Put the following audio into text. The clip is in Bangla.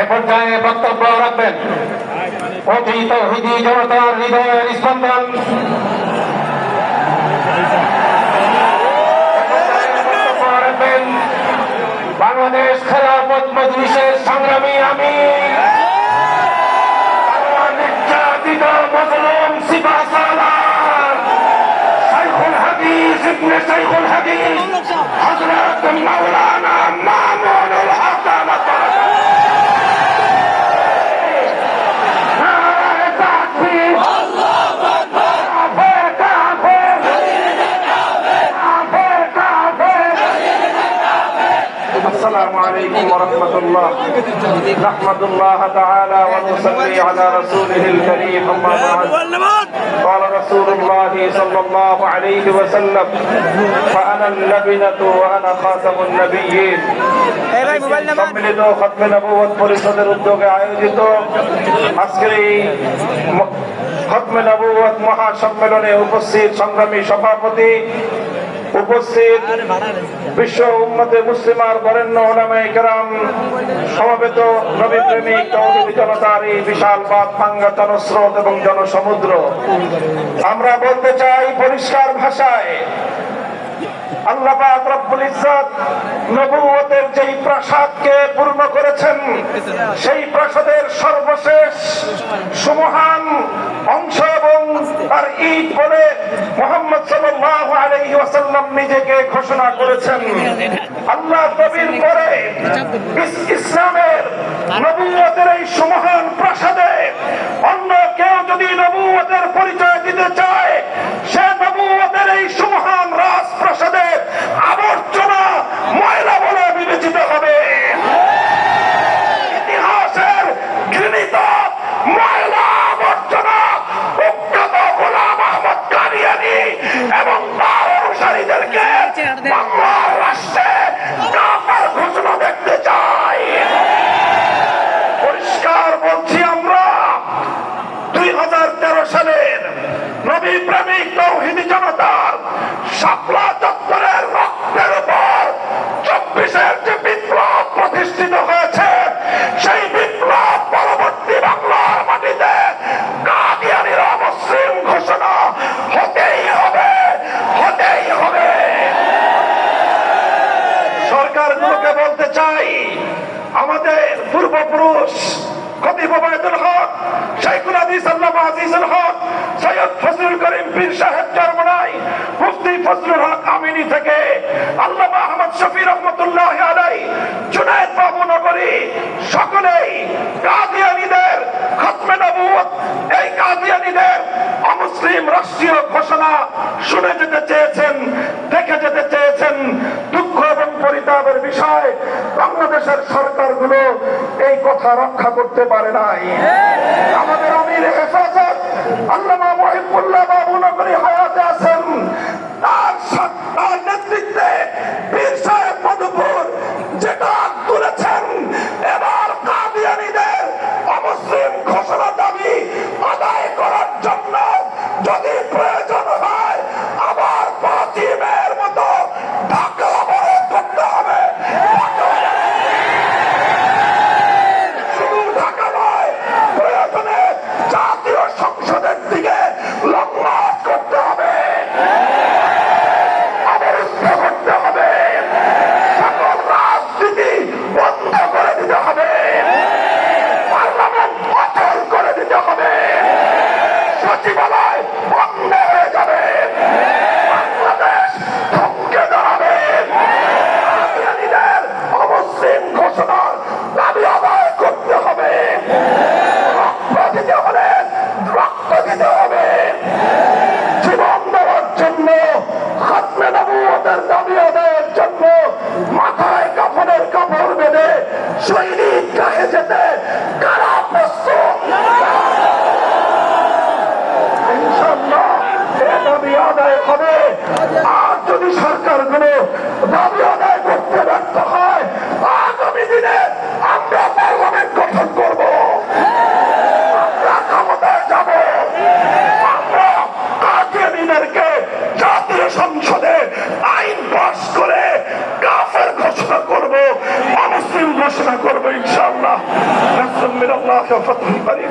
এ পর্যায়ে বক্তব্য রাখবেন। অতি তৌহিদি জনতার হৃদয়ের স্পন্দন। বাংলাদেশ খেলাফত মজলিসের সংগ্রামী আমি। নির্যাতিত মজলুম সিপা সালার শাইখুল হাদিস ইবনে শাইখুল হাদিস। হযরত মাওলানা السلام عليكم ورحمة الله نحمد الله تعالى ونصلي على رسوله الكريم أما بعد قال رسول الله صلى الله عليه وسلم فأنا اللبنة وأنا خاتم النبيين সম্মিলিত খতমে নবুয়ত পরিষদের উদ্যোগে আয়োজিত আজকের এই ম- খতমে নবুয়ত মহাসম্মেলনে উপস্থিত সংগ্রামী সভাপতি উপস্থিত বিশ্ব উম্মতে মুসলিমার বরেণ্য ওলামায়ে কেরাম সমবেত নবী প্রেমিক তৌহিদি জনতার এই বিশাল বাদ ভাঙ্গা জনস্রোত এবং জনসমুদ্র। আমরা বলতে চাই পরিষ্কার ভাষায় যেই প্রাসাদকে পূর্ণ করেছেন, সেই প্রাসাদের সর্বশেষ সুমহান অংশ এবং তার ঈদ বলে মোহাম্মদ সাল্লাহ নিজেকে ঘোষণা করেছেন। আল্লাহ নবীর পরে ইস- ইসলামের নবুয়তের এই সুমহান প্রাসাদে অন্য কেউ যদি নবুয়তের পরিচয় দিতে চায়, সে নবুয়তের এই সুমহান নবী প্রেমিক তৌহিদি জনতার শাপলা চত্বরের রক্তের উপর চব্বিশের যে বিপ্লব প্রতিষ্ঠিত হয়েছে, সেই বিপ্লব পরবর্তী বাংলার মাটিতে ঘোষণা হতেই হবে হতেই হবে। সরকারগুলোকে বলতে চাই, আমাদের পূর্বপুরুষ আল্লামা আহমদ শফি রহমতুল্লাহ আলাই সকলেই কাদিয়ানীদের খতমে নবুয়ত এই কাদিয়ানীদের অমুসলিম ঘোষণা শুনে যেতে চেয়েছেন দেখে যেতে চেয়েছেন দুঃখ এবং পরিতাপের বিষয়, বাংলাদেশের সরকারগুলো এই কথা রক্ষা করতে পারে নাই। আমাদের আমির হেফাজত, আল্লামা মহিবুল্লাহ বাবু সৈনিক ওয়া ফাতহুন করিম